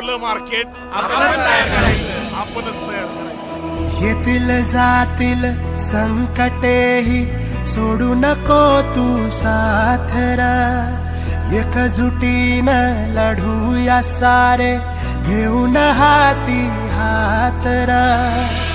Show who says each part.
Speaker 1: Market आपण तयार करायचं. आपणच तयार करायचं.
Speaker 2: येतील जातील संकटेही सोडू नको तू साथरा. एकजुटीनं लढूया सारे घेऊन हाती हातरा.
Speaker 3: नदी